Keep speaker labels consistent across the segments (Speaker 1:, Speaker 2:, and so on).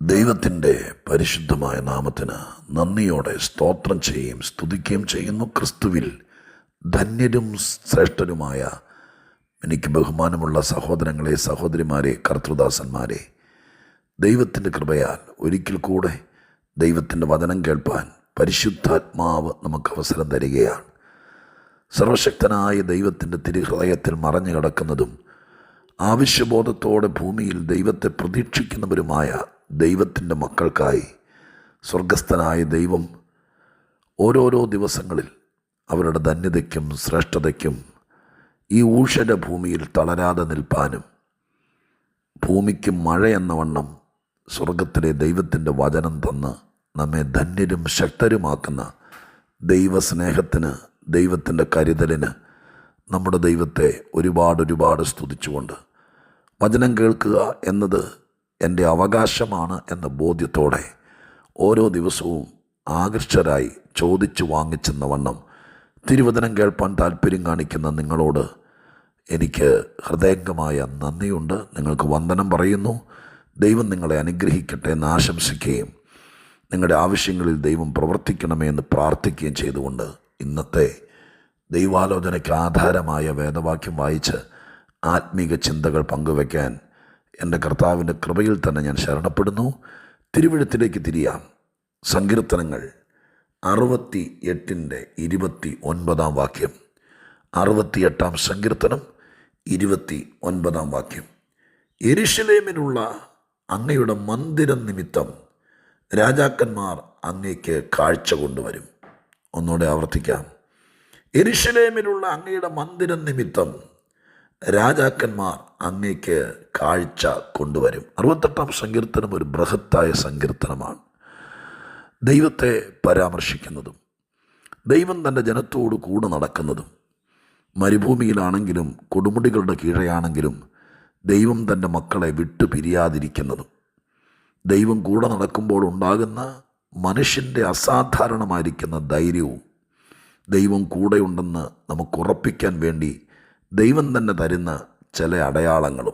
Speaker 1: ദൈവത്തിന്റെ പരിശുദ്ധമായ നാമത്തിന് നന്ദിയോടെ സ്തോത്രം ചെയ്യുകയും സ്തുതിക്കുകയും ചെയ്യുന്നു. ക്രിസ്തുവിൽ ധന്യരും ശ്രേഷ്ഠരുമായ എനിക്ക് ബഹുമാനമുള്ള സഹോദരങ്ങളെ സഹോദരിമാരെ കർത്തൃദാസന്മാരെ ദൈവത്തിന്റെ കൃപയാൽ ഒരിക്കൽ കൂടെ ദൈവത്തിന്റെ വചനം കേൾപ്പാൻ പരിശുദ്ധാത്മാവ് നമുക്ക് അവസരം തരികയാണ്. സർവശക്തനായ ദൈവത്തിന്റെ തിരുഹൃദയത്തിൽ മറഞ്ഞു കിടക്കുന്നതും ആവശ്യബോധത്തോടെ ഭൂമിയിൽ ദൈവത്തെ പ്രതീക്ഷിക്കുന്നവരുമായ ദൈവത്തിന്റെ മക്കൾക്കായി സ്വർഗസ്ഥനായ ദൈവം ഓരോരോ ദിവസങ്ങളിൽ അവരുടെ ധന്യതയ്ക്കും ശ്രേഷ്ഠതയ്ക്കും ഈ ഊഷര ഭൂമിയിൽ തളരാതെ നിൽപ്പാനും ഭൂമിക്ക് മഴ എന്ന വണ്ണം സ്വർഗത്തിലെ ദൈവത്തിന്റെ വചനം തന്ന് നമ്മെ ധന്യരും ശക്തരുമാക്കുന്ന ദൈവസ്നേഹത്തിന് ദൈവത്തിന്റെ കരുതലിന് നമ്മുടെ ദൈവത്തെ ഒരുപാട് ഒരുപാട് സ്തുതിച്ചുകൊണ്ട് വചനം കേൾക്കുക എന്നത് എന്റെ അവകാശമാണ് എന്ന ബോധ്യത്തോടെ ഓരോ ദിവസവും ആകർഷരായി ചോദിച്ചു വാങ്ങിച്ചെന്ന വണ്ണം തിരുവചനം കേൾപ്പാൻ താല്പര്യം കാണിക്കുന്ന നിങ്ങളോട് എനിക്ക് ഹൃദയംഗമായ നന്ദിയുണ്ട്. നിങ്ങൾക്ക് വന്ദനം പറയുന്നു. ദൈവം നിങ്ങളെ അനുഗ്രഹിക്കട്ടെ എന്ന് ആശംസിക്കുകയും നിങ്ങളുടെ ആവശ്യങ്ങളിൽ ദൈവം പ്രവർത്തിക്കണമേ എന്ന് പ്രാർത്ഥിക്കുകയും ചെയ്തുകൊണ്ട് ഇന്നത്തെ ദൈവാലോചനയ്ക്ക് ആധാരമായ വേദവാക്യം വായിച്ച് ആത്മീക ചിന്തകൾ പങ്കുവയ്ക്കാൻ എന്റെ കർത്താവിന്റെ കൃപയിൽ തന്നെ ഞാൻ ശരണപ്പെടുന്നു. തിരുവിഴുത്തിലേക്ക് തിരിയാം. സങ്കീർത്തനങ്ങൾ അറുപത്തി എട്ടിന്റെ ഇരുപത്തി ഒൻപതാം വാക്യം. അറുപത്തിയെട്ടാം സങ്കീർത്തനം ഇരുപത്തി ഒൻപതാം വാക്യം. എരിശിലേമിനുള്ള അങ്ങയുടെ മന്ദിരം നിമിത്തം രാജാക്കന്മാർ അങ്ങയ്ക്ക് കാഴ്ച കൊണ്ടുവരും. ഒന്നുകൂടെ ആവർത്തിക്കാം. എരിശിലേമിലുള്ള അങ്ങയുടെ മന്ദിരം നിമിത്തം രാജാക്കന്മാർ അങ്ങേക്ക് കാഴ്ച കൊണ്ടുവരും. അറുപത്തെട്ടാം സങ്കീർത്തനം ഒരു ബൃഹത്തായ സങ്കീർത്തനമാണ്. ദൈവത്തെ പരാമർശിക്കുന്നതും ദൈവം തന്റെ ജനത്തോട് കൂടെ നടക്കുന്നതും മരുഭൂമിയിലാണെങ്കിലും കൊടുമുടികളുടെ കീഴെയാണെങ്കിലും ദൈവം തന്റെ മക്കളെ വിട്ടു പിരിയാതിരിക്കുന്നതും ദൈവം കൂടെ നടക്കുമ്പോൾ ഉണ്ടാകുന്ന മനുഷ്യന്റെ അസാധാരണമായിരിക്കുന്ന ധൈര്യവും ദൈവം കൂടെയുണ്ടെന്ന് നമുക്ക് ഉറപ്പിക്കാൻ വേണ്ടി ദൈവം തന്നെ തരുന്ന ചില അടയാളങ്ങളും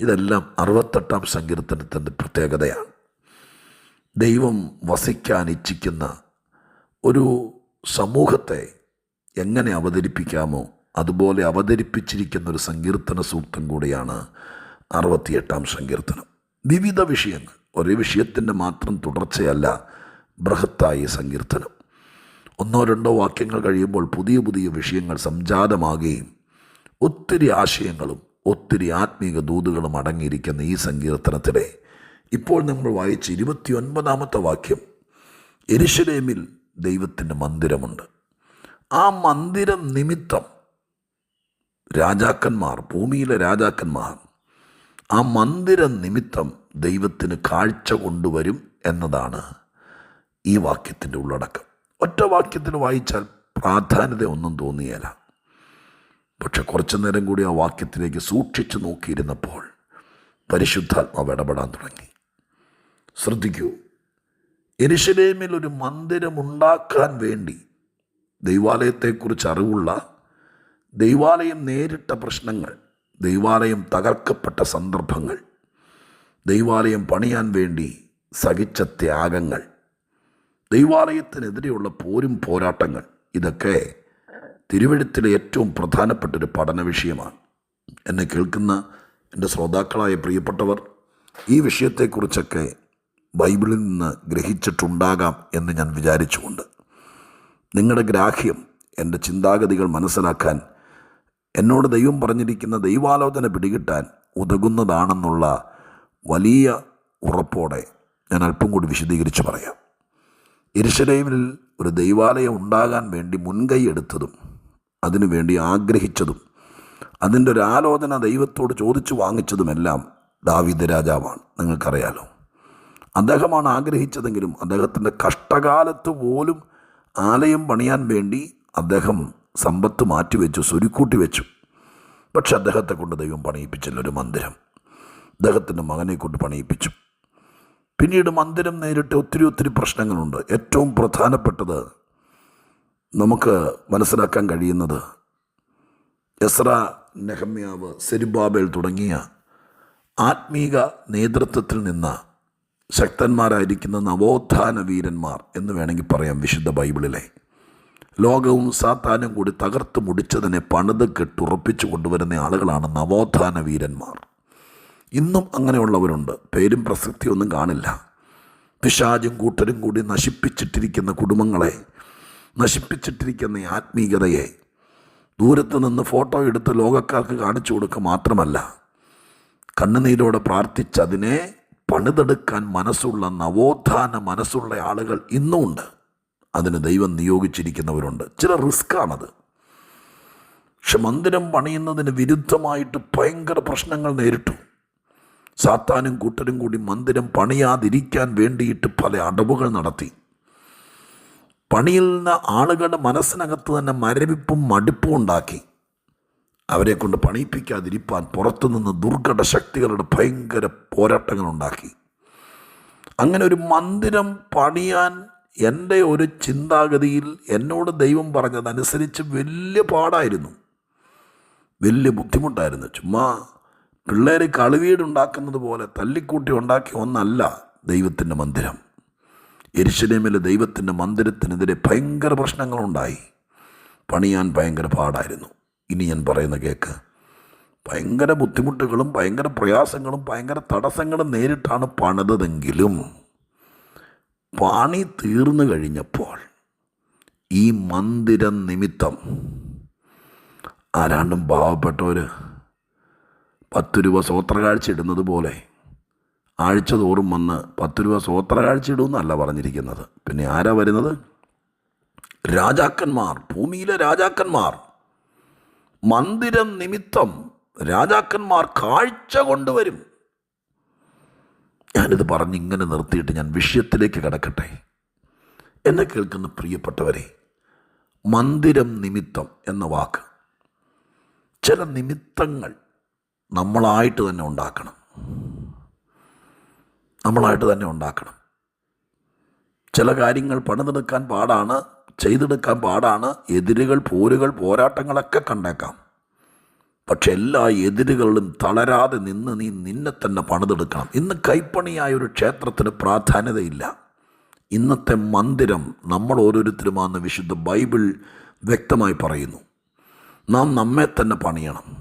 Speaker 1: ഇതെല്ലാം അറുപത്തെട്ടാം സങ്കീർത്തനത്തിന്റെ പ്രത്യേകതയാണ്. ദൈവം വസിക്കാൻ ഇച്ഛിക്കുന്ന ഒരു സമൂഹത്തെ എങ്ങനെ അവതരിപ്പിക്കാമോ അതുപോലെ അവതരിപ്പിച്ചിരിക്കുന്ന ഒരു സങ്കീർത്തന സൂക്തം കൂടിയാണ് അറുപത്തിയെട്ടാം സങ്കീർത്തനം. വിവിധ വിഷയങ്ങൾ ഒരേ വിഷയത്തിന്റെ മാത്രം തുടർച്ചയല്ല ബൃഹത്തായ സങ്കീർത്തനം. ഒന്നോ രണ്ടോ വാക്യങ്ങൾ കഴിയുമ്പോൾ പുതിയ പുതിയ വിഷയങ്ങൾ സംജാതമാകുകയും ഒത്തിരി ആശയങ്ങളും ഒത്തിരി ആത്മീക ദൂതുകളും അടങ്ങിയിരിക്കുന്ന ഈ സങ്കീർത്തനത്തിലെ ഇപ്പോൾ നമ്മൾ വായിച്ച ഇരുപത്തി ഒൻപതാമത്തെ വാക്യം എരിശലേമിൽ ദൈവത്തിന്റെ മന്ദിരമുണ്ട്. ആ മന്ദിരം നിമിത്തം രാജാക്കന്മാർ ഭൂമിയിലെ രാജാക്കന്മാർ ആ മന്ദിര നിമിത്തം ദൈവത്തിന് കാഴ്ച കൊണ്ടുവരും എന്നതാണ് ഈ വാക്യത്തിന്റെ ഉള്ളടക്കം. ഒറ്റ വാക്യത്തിൽ വായിച്ചാൽ പ്രാധാന്യത ഒന്നും തോന്നിയല്ല പക്ഷെ കുറച്ചു നേരം കൂടി ആ വാക്യത്തിലേക്ക് സൂക്ഷിച്ചു നോക്കിയിരുന്നപ്പോൾ പരിശുദ്ധാത്മാവ് ഇടപെടാൻ തുടങ്ങി. ശ്രദ്ധിക്കൂ എരിശിലേമിൽ ഒരു മന്ദിരമുണ്ടാക്കാൻ വേണ്ടി ദൈവാലയത്തെക്കുറിച്ച് അറിവുള്ള ദൈവാലയം നേരിട്ട പ്രശ്നങ്ങൾ ദൈവാലയം തകർക്കപ്പെട്ട സന്ദർഭങ്ങൾ ദൈവാലയം പണിയാൻ വേണ്ടി സഹിച്ച ത്യാഗങ്ങൾ ദൈവാലയത്തിനെതിരെയുള്ള പോരും പോരാട്ടങ്ങൾ ഇതൊക്കെ തിരുവഴുത്തിലെ ഏറ്റവും പ്രധാനപ്പെട്ട ഒരു പഠന വിഷയമാണ്. എന്നെ കേൾക്കുന്ന എന്റെ ശ്രോതാക്കളായ പ്രിയപ്പെട്ടവർ ഈ വിഷയത്തെക്കുറിച്ചൊക്കെ ബൈബിളിൽ നിന്ന് ഗ്രഹിച്ചിട്ടുണ്ടാകാം എന്ന് ഞാൻ വിചാരിച്ചുകൊണ്ട് നിങ്ങളുടെ ഗ്രാഹ്യം എന്റെ ചിന്താഗതികൾ മനസ്സിലാക്കാൻ എന്നോട് ദൈവം പറഞ്ഞിരിക്കുന്ന ദൈവാലോചന പിടികിട്ടാൻ ഉതകുന്നതാണെന്നുള്ള വലിയ ഉറപ്പോടെ ഞാൻ അല്പം കൂടി വിശദീകരിച്ച് പറയാം. എരിശലേമിൽ ഒരു ദൈവാലയം ഉണ്ടാകാൻ വേണ്ടി മുൻകൈ എടുത്തതും അതിനുവേണ്ടി ആഗ്രഹിച്ചതും അതിന്റെ ഒരു ആലോചന ദൈവത്തോട് ചോദിച്ചു വാങ്ങിച്ചതുമെല്ലാം ദാവീദ് രാജാവാണ്. നിങ്ങൾക്കറിയാലോ. അദ്ദേഹമാണ് ആഗ്രഹിച്ചതെങ്കിലും അദ്ദേഹത്തിന്റെ കഷ്ടകാലത്ത് പോലും ആലയം പണിയാൻ വേണ്ടി അദ്ദേഹം സമ്പത്ത് മാറ്റിവെച്ചു സ്വരുക്കൂട്ടി വെച്ചു. പക്ഷെ അദ്ദേഹത്തെ കൊണ്ട് ദൈവം പണിയിപ്പിച്ചില്ല ഒരു മന്ദിരം. അദ്ദേഹത്തിന്റെ മകനെ കൊണ്ട് പണിയിപ്പിച്ചു. പിന്നീട് മന്ദിരം നേരിട്ട് ഒത്തിരി ഒത്തിരി പ്രശ്നങ്ങളുണ്ട്. ഏറ്റവും പ്രധാനപ്പെട്ടത് നമുക്ക് മനസ്സിലാക്കാൻ കഴിയുന്നത് എസ്ര നെഹമ്യാവ് സെരിബാബേൽ തുടങ്ങിയ ആത്മീക നേതൃത്വത്തിൽ നിന്ന് ശക്തന്മാരായിരിക്കുന്ന നവോത്ഥാന വീരന്മാർ എന്ന് വേണമെങ്കിൽ പറയാം വിശുദ്ധ ബൈബിളിലെ. ലോകവും സാത്താനും കൂടി തകർത്ത് മുടിച്ചതിനെ പണിത് കെട്ടുറപ്പിച്ചു കൊണ്ടുവരുന്ന ആളുകളാണ് നവോത്ഥാന വീരന്മാർ. ഇന്നും അങ്ങനെയുള്ളവരുണ്ട്. പേരും പ്രസക്തിയൊന്നും കാണില്ല. പിശാചും കൂട്ടരും കൂടി നശിപ്പിച്ചിട്ടിരിക്കുന്ന കുടുംബങ്ങളെ നശിപ്പിച്ചിട്ടിരിക്കുന്ന ഈ ആത്മീയതയെ ദൂരത്ത് നിന്ന് ഫോട്ടോ എടുത്ത് ലോകക്കാർക്ക് കാണിച്ചു കൊടുക്കുക മാത്രമല്ല കണ്ണുനീരോടെ പ്രാർത്ഥിച്ചതിനെ പണിതെടുക്കാൻ മനസ്സുള്ള നവോത്ഥാന മനസ്സുള്ള ആളുകൾ ഇന്നുമുണ്ട് അതിന് ദൈവം നിയോഗിച്ചിരിക്കുന്നവരുണ്ട്. ചില റിസ്ക്കാണത്. പക്ഷെ മന്ദിരം പണിയുന്നതിന് വിരുദ്ധമായിട്ട് ഭയങ്കര പ്രശ്നങ്ങൾ നേരിട്ടു. സാത്താനും കൂട്ടരും കൂടി മന്ദിരം പണിയാതിരിക്കാൻ വേണ്ടിയിട്ട് പല അടവുകൾ നടത്തി. പണിയുന്ന ആളുകളുടെ മനസ്സിനകത്ത് തന്നെ മരവിപ്പും മടുപ്പും ഉണ്ടാക്കി. അവരെ കൊണ്ട് പണിയിപ്പിക്കാതിരിപ്പാൻ പുറത്തുനിന്ന് ദുർഘട ശക്തികളുടെ ഭയങ്കര പോരാട്ടങ്ങൾ ഉണ്ടാക്കി. അങ്ങനെ ഒരു മന്ദിരം പണിയാൻ എന്റെ ഒരു ചിന്താഗതിയിൽ എന്നോട് ദൈവം പറഞ്ഞതനുസരിച്ച് വലിയ പാടായിരുന്നു. വലിയ ബുദ്ധിമുട്ടായിരുന്നു. ചുമ്മാ പിള്ളേർ കളിവീടുണ്ടാക്കുന്നത് പോലെ തല്ലിക്കൂട്ടി ഉണ്ടാക്കിയ ഒന്നല്ല ദൈവത്തിന്റെ മന്ദിരം. എരിശിലേമിലെ ദൈവത്തിന്റെ മന്ദിരത്തിനെതിരെ ഭയങ്കര പ്രശ്നങ്ങളുണ്ടായി. പണിയാൻ ഭയങ്കര പാടായിരുന്നു. ഇനി ഞാൻ പറയുന്ന കേക്ക് ഭയങ്കര ബുദ്ധിമുട്ടുകളും ഭയങ്കര പ്രയാസങ്ങളും ഭയങ്കര തടസ്സങ്ങളും നേരിട്ടാണ് പണിതതെങ്കിലും പണി തീർന്നു കഴിഞ്ഞപ്പോൾ ഈ മന്ദിരം നിമിത്തം ആരാണ്ടും പാവപ്പെട്ടവർ പത്ത് രൂപ സ്വോത്രകാഴ്ച ഇടുന്നത് പോലെ ആഴ്ച തോറും വന്ന് പത്ത് രൂപ സ്വോത്ര കാഴ്ച ഇടുമെന്നല്ല പറഞ്ഞിരിക്കുന്നത്. പിന്നെ ആരാ വരുന്നത്? രാജാക്കന്മാർ ഭൂമിയിലെ രാജാക്കന്മാർ. മന്ദിരം നിമിത്തം രാജാക്കന്മാർ കാഴ്ച കൊണ്ടുവരും. ഞാനിത് പറഞ്ഞ് ഇങ്ങനെ നിർത്തിയിട്ട് ഞാൻ വിഷയത്തിലേക്ക് കിടക്കട്ടെ. എന്നെ കേൾക്കുന്ന പ്രിയപ്പെട്ടവരെ മന്ദിരം നിമിത്തം എന്ന വാക്ക് ചില നിമിത്തങ്ങൾ നമ്മളായിട്ട് തന്നെ ഉണ്ടാക്കണം. നമ്മളായിട്ട് തന്നെ ഉണ്ടാക്കണം. ചില കാര്യങ്ങൾ പണിതെടുക്കാൻ പാടാണ് ചെയ്തെടുക്കാൻ പാടാണ് എതിരുകൾ പോരുകൾ പോരാട്ടങ്ങളൊക്കെ കണ്ടേക്കാം. പക്ഷെ എല്ലാ എതിരുകളിലും തളരാതെ നിന്ന് നീ നിന്നെ തന്നെ പണിതെടുക്കണം. ഇന്ന് കൈപ്പണിയായ ഒരു ക്ഷേത്രത്തിന് പ്രാധാന്യതയില്ല. ഇന്നത്തെ മന്ദിരം നമ്മൾ ഓരോരുത്തരുമാണെന്ന് വിശുദ്ധ ബൈബിൾ വ്യക്തമായി പറയുന്നു. നാം നമ്മെ തന്നെ പണിയണം.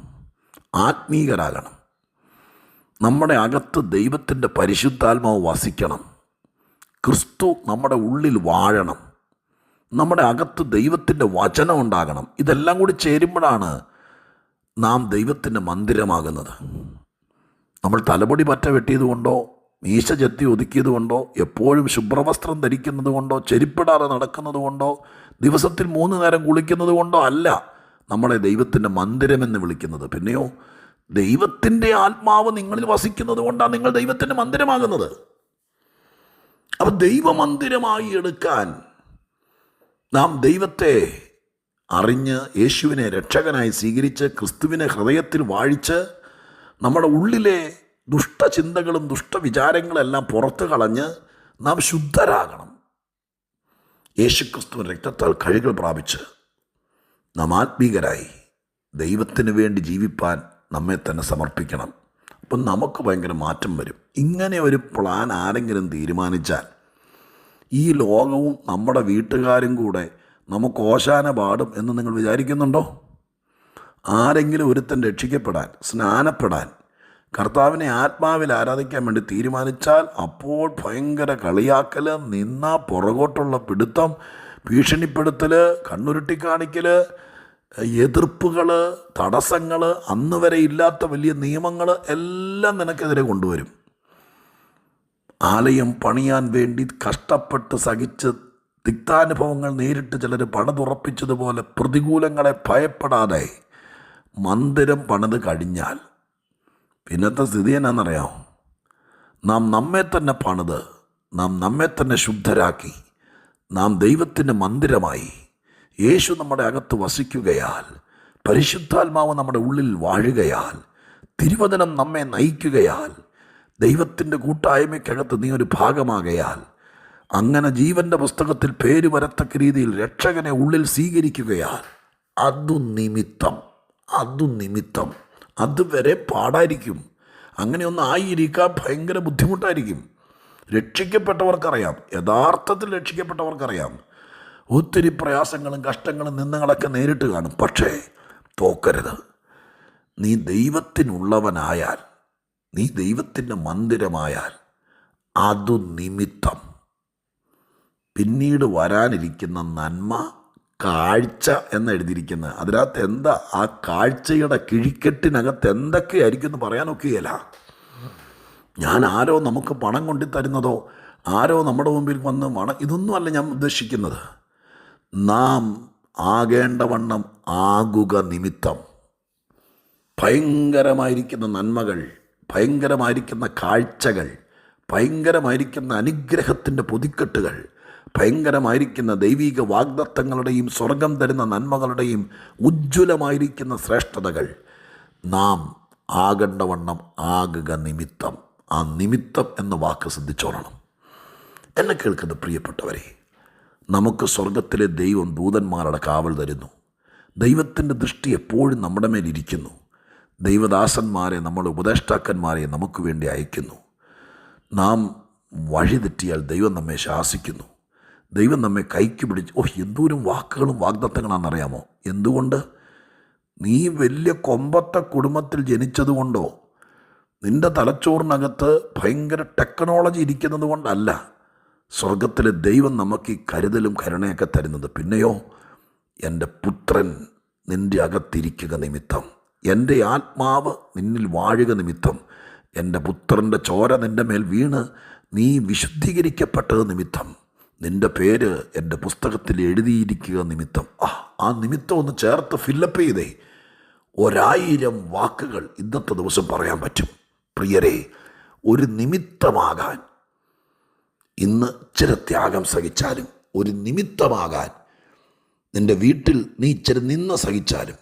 Speaker 1: ആത്മീകരാകണം. നമ്മുടെ അകത്ത് ദൈവത്തിന്റെ പരിശുദ്ധാത്മാവ് വസിക്കണം. ക്രിസ്തു നമ്മുടെ ഉള്ളിൽ വാഴണം. നമ്മുടെ അകത്ത് ദൈവത്തിന്റെ വചനം ഉണ്ടാകണം. ഇതെല്ലാം കൂടി ചേരുമ്പോഴാണ് നാം ദൈവത്തിന്റെ മന്ദിരമാകുന്നത്. നമ്മൾ തലമുടി പറ്റ വെട്ടിയത് കൊണ്ടോ മീശ ചെത്തി ഒതുക്കിയത് കൊണ്ടോ എപ്പോഴും ശുഭ്രവസ്ത്രം ധരിക്കുന്നത് കൊണ്ടോ ചെരിപ്പിടാതെ നടക്കുന്നത് കൊണ്ടോ ദിവസത്തിൽ മൂന്ന് നേരം കുളിക്കുന്നത് കൊണ്ടോ അല്ല നമ്മളെ ദൈവത്തിന്റെ മന്ദിരമെന്ന് വിളിക്കുന്നത്. പിന്നെയോ ദൈവത്തിന്റെ ആത്മാവ് നിങ്ങളിൽ വസിക്കുന്നത് കൊണ്ടാണ് നിങ്ങൾ ദൈവത്തിന്റെ മന്ദിരമാകുന്നത്. അപ്പം ദൈവമന്ദിരമായി എടുക്കാൻ നാം ദൈവത്തെ അറിഞ്ഞ് യേശുവിനെ രക്ഷകനായി സ്വീകരിച്ച് ക്രിസ്തുവിനെ ഹൃദയത്തിൽ വാഴിച്ച് നമ്മുടെ ഉള്ളിലെ ദുഷ്ടചിന്തകളും ദുഷ്ടവിചാരങ്ങളെല്ലാം പുറത്തു കളഞ്ഞ് നാം ശുദ്ധരാകണം. യേശുക്രിസ്തു രക്തത്താൽ കഴുകൾ പ്രാപിച്ച് നാം ആത്മീകരായി ദൈവത്തിന് വേണ്ടി ജീവിപ്പാൻ നമ്മെ തന്നെ സമർപ്പിക്കണം. അപ്പം നമുക്ക് ഭയങ്കര മാറ്റം വരും. ഇങ്ങനെ ഒരു പ്ലാൻ ആരെങ്കിലും തീരുമാനിച്ചാൽ ഈ ലോകവും നമ്മുടെ വീട്ടുകാരും കൂടെ നമുക്ക് ഓശാന പാടും എന്ന് നിങ്ങൾ വിചാരിക്കുന്നുണ്ടോ? ആരെങ്കിലും ഒരുത്തൻ രക്ഷിക്കപ്പെടാൻ സ്നാനപ്പെടാൻ കർത്താവിനെ ആത്മാവിൽ ആരാധിക്കാൻ വേണ്ടി തീരുമാനിച്ചാൽ അപ്പോൾ ഭയങ്കര കളിയാക്കൽ നിന്ന പുറകോട്ടുള്ള പിടുത്തം ഭീഷണിപ്പെടുത്തൽ കണ്ണുരുട്ടി കാണിക്കൽ എതിർപ്പുകൾ തടസ്സങ്ങൾ അന്ന് വരെ ഇല്ലാത്ത വലിയ നിയമങ്ങൾ എല്ലാം നിനക്കെതിരെ കൊണ്ടുവരും. ആലയം പണിയാൻ വേണ്ടി കഷ്ടപ്പെട്ട് സഹിച്ച് തിക്താനുഭവങ്ങൾ നേരിട്ട് ചിലർ പണിതുറപ്പിച്ചതുപോലെ പ്രതികൂലങ്ങളെ ഭയപ്പെടാതെ മന്ദിരം പണിത് കഴിഞ്ഞാൽ പിന്നത്തെ സ്ഥിതി എന്നാണെന്നറിയാമോ നാം നമ്മെ തന്നെ പണിത് നാം നമ്മെ തന്നെ ശുദ്ധരാക്കി നാം ദൈവത്തിന്റെ മന്ദിരമായി യേശു നമ്മുടെ അകത്ത് വസിക്കുകയാൽ പരിശുദ്ധാത്മാവ് നമ്മുടെ ഉള്ളിൽ വാഴുകയാൽ തിരുവചനം നമ്മെ നയിക്കുകയാൽ ദൈവത്തിന്റെ കൂട്ടായ്മയ്ക്കകത്ത് നീ ഒരു ഭാഗമാകയാൽ അങ്ങനെ ജീവന്റെ പുസ്തകത്തിൽ പേര് വരത്തക്ക രീതിയിൽ രക്ഷകനെ ഉള്ളിൽ സ്വീകരിക്കുകയാൽ അതു നിമിത്തം അതു നിമിത്തം അതുവരെ പാടായിരിക്കും. അങ്ങനെയൊന്നും ആയിരിക്കാൻ ഭയങ്കര ബുദ്ധിമുട്ടായിരിക്കും. രക്ഷിക്കപ്പെട്ടവർക്കറിയാം യഥാർത്ഥത്തിൽ രക്ഷിക്കപ്പെട്ടവർക്കറിയാം. ഒത്തിരി പ്രയാസങ്ങളും കഷ്ടങ്ങളും നിന്നങ്ങളൊക്കെ നേരിട്ട് കാണും. പക്ഷേ തോക്കരുത്. നീ ദൈവത്തിനുള്ളവനായാൽ നീ ദൈവത്തിന്റെ മന്ദിരമായാൽ അതു നിമിത്തം. പിന്നീട് വരാനിരിക്കുന്ന നന്മ കാഴ്ച എന്ന് എഴുതിയിരിക്കുന്നത്. അതിനകത്ത് എന്താ? ആ കാഴ്ചയുടെ കിഴിക്കെട്ടിനകത്ത് എന്തൊക്കെയായിരിക്കും എന്ന് പറയാനൊക്കെയല്ല ഞാൻ ആരോ നമുക്ക് പണം കൊണ്ടു തരുന്നതോ ആരോ നമ്മുടെ മുമ്പിൽ വന്ന് മണ ഇതൊന്നുമല്ല ഞാൻ ഉദ്ദേശിക്കുന്നത്. നാം ആകേണ്ടവണ്ണം ആകുക നിമിത്തം. ഭയങ്കരമായിരിക്കുന്ന നന്മകൾ ഭയങ്കരമായിരിക്കുന്ന കാഴ്ചകൾ ഭയങ്കരമായിരിക്കുന്ന അനുഗ്രഹത്തിന്റെ പൊതിക്കെട്ടുകൾ ഭയങ്കരമായിരിക്കുന്ന ദൈവിക വാഗ്ദത്തങ്ങളുടെയും സ്വർഗം തരുന്ന നന്മകളുടെയും ഉജ്ജ്വലമായിരിക്കുന്ന ശ്രേഷ്ഠതകൾ നാം ആകണ്ടവണ്ണം ആകുക നിമിത്തം. ആ നിമിത്തം എന്ന വാക്ക് ശ്രദ്ധിച്ചോളണം. എന്നെ കേൾക്കുന്ന പ്രിയപ്പെട്ടവരെ നമുക്ക് സ്വർഗത്തിലെ ദൈവം ദൂതന്മാരുടെ കാവൽ തരുന്നു. ദൈവത്തിന്റെ ദൃഷ്ടി എപ്പോഴും നമ്മുടെ മേലിരിക്കുന്നു ദൈവദാസന്മാരെ നമ്മൾ ഉപദേഷ്ടാക്കന്മാരെ നമുക്ക് വേണ്ടി അയക്കുന്നു. നാം വഴിതെറ്റിയാൽ ദൈവം നമ്മെ ശാസിക്കുന്നു. ദൈവം നമ്മെ കൈക്ക് പിടിച്ച് ഓ എന്തോരം വാക്കുകളും വാഗ്ദത്തങ്ങളാണെന്നറിയാമോ? എന്തുകൊണ്ട്? നീ വലിയ കൊമ്പത്തെ കുടുംബത്തിൽ ജനിച്ചതുകൊണ്ടോ? നിന്റെ തലച്ചോറിനകത്ത് ഭയങ്കര ടെക്നോളജി ഇരിക്കുന്നത് കൊണ്ടല്ല സ്വർഗത്തിലെ ദൈവം നമുക്ക് ഈ കരുതലും കരുണയൊക്കെ തരുന്നത്. പിന്നെയോ എന്റെ പുത്രൻ നിന്റെ അകത്തിരിക്കുക നിമിത്തം. എന്റെ ആത്മാവ് നിന്നിൽ വാഴുക നിമിത്തം. എന്റെ പുത്രന്റെ ചോര നിന്റെ മേൽ വീണ് നീ വിശുദ്ധീകരിക്കപ്പെട്ടത് നിമിത്തം. നിന്റെ പേര് എന്റെ പുസ്തകത്തിൽ എഴുതിയിരിക്കുക നിമിത്തം. ആ ആ നിമിത്തം ഒന്ന് ചേർത്ത് ഫില്ലപ്പ് ചെയ്തേ. ഒരായിരം വാക്കുകൾ ഇന്നത്തെ ദിവസം പറയാൻ പറ്റും. പ്രിയരെ ഒരു നിമിത്തമാകാൻ ഇന്ന് ഇച്ചിരി ത്യാഗം സഹിച്ചാലും ഒരു നിമിത്തമാകാൻ നിന്റെ വീട്ടിൽ നീ ഇച്ചിരി നിന്ന് സഹിച്ചാലും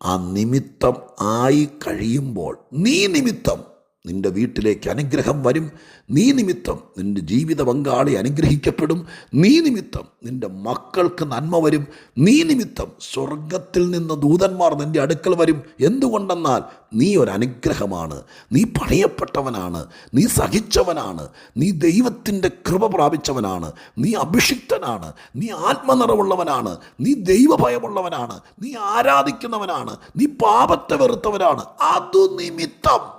Speaker 1: ആ നിമിത്തം ആയി കഴിയുമ്പോൾ നീ നിമിത്തം നിന്റെ വീട്ടിലേക്ക് അനുഗ്രഹം വരും. നീ നിമിത്തം നിന്റെ ജീവിത പങ്കാളി അനുഗ്രഹിക്കപ്പെടും. നീ നിമിത്തം നിന്റെ മക്കൾക്ക് നന്മ വരും. നീ നിമിത്തം സ്വർഗത്തിൽ നിന്ന് ദൂതന്മാർ നിന്റെ അടുക്കൽ വരും. എന്തുകൊണ്ടെന്നാൽ നീ ഒരു അനുഗ്രഹമാണ് നീ പണിയപ്പെട്ടവനാണ്. നീ സഹിച്ചവനാണ്. നീ ദൈവത്തിന്റെ കൃപ പ്രാപിച്ചവനാണ്. നീ അഭിഷിക്തനാണ്. നീ ആത്മനിറവുള്ളവനാണ്. നീ ദൈവഭയമുള്ളവനാണ്. നീ ആരാധിക്കുന്നവനാണ്. നീ പാപത്തെ വെറുത്തവനാണ്. അതു നിമിത്തം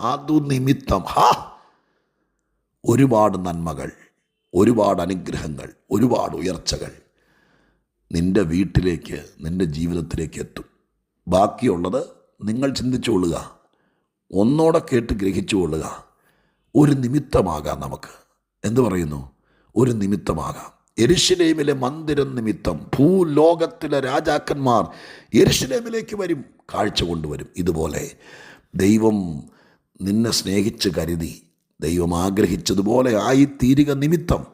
Speaker 1: അതു നിമിത്തം ഹാ! ഒരുപാട് നന്മകൾ ഒരുപാട് അനുഗ്രഹങ്ങൾ ഒരുപാട് ഉയർച്ചകൾ നിന്റെ വീട്ടിലേക്ക് നിന്റെ ജീവിതത്തിലേക്ക് എത്തും. ബാക്കിയുള്ളത് നിങ്ങൾ ചിന്തിച്ചുകൊള്ളുക ഒന്നോടെ കേട്ട് ഗ്രഹിച്ചുകൊള്ളുക ഒരു നിമിത്തമാകാം നമുക്ക്. എന്തു പറയുന്നു? ഒരു നിമിത്തമാകാം. എരിശിലേമിലെ മന്ദിരം നിമിത്തം ഭൂലോകത്തിലെ രാജാക്കന്മാർ എരിശിലേമിലേക്ക് വരും കാഴ്ച കൊണ്ടുവരും. ഇതുപോലെ ദൈവം നിന്നെ സ്നേഹിച്ച് കരുതി ദൈവം ആഗ്രഹിച്ചതുപോലെ ആയിത്തീരുക നിമിത്തം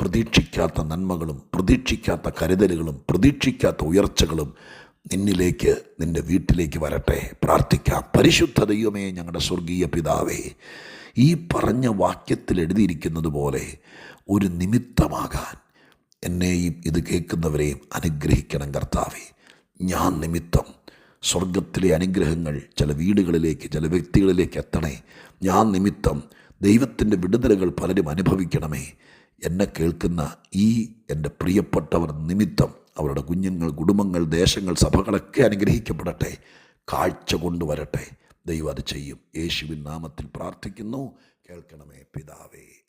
Speaker 1: പ്രതീക്ഷിക്കാത്ത നന്മകളും പ്രതീക്ഷിക്കാത്ത കരുതലുകളും പ്രതീക്ഷിക്കാത്ത ഉയർച്ചകളും നിന്നിലേക്ക് നിന്റെ വീട്ടിലേക്ക് വരട്ടെ. പ്രാർത്ഥിക്കാം. പരിശുദ്ധ ദൈവമേ ഞങ്ങളുടെ സ്വർഗീയ പിതാവേ ഈ പറഞ്ഞ വാക്യത്തിൽ എഴുതിയിരിക്കുന്നത് പോലെ ഒരു നിമിത്തമാകാൻ എന്നെയും ഇത് കേൾക്കുന്നവരെയും അനുഗ്രഹിക്കണം കർത്താവേ. ഞാൻ നിമിത്തം സ്വർഗത്തിലെ അനുഗ്രഹങ്ങൾ ചില വീടുകളിലേക്ക് ചില വ്യക്തികളിലേക്ക് എത്തണേ. ഞാൻ നിമിത്തം ദൈവത്തിന്റെ വിടുതലുകൾ പലരും അനുഭവിക്കണമേ. എന്നെ കേൾക്കുന്ന ഈ എന്റെ പ്രിയപ്പെട്ടവർ നിമിത്തം അവരുടെ കുഞ്ഞുങ്ങൾ കുടുംബങ്ങൾ ദേശങ്ങൾ സഭകളൊക്കെ അനുഗ്രഹിക്കപ്പെടട്ടെ. കാഴ്ച കൊണ്ടുവരട്ടെ. ദൈവം അത് ചെയ്യും. യേശുവിൻ നാമത്തിൽ പ്രാർത്ഥിക്കുന്നു. കേൾക്കണമേ പിതാവേ.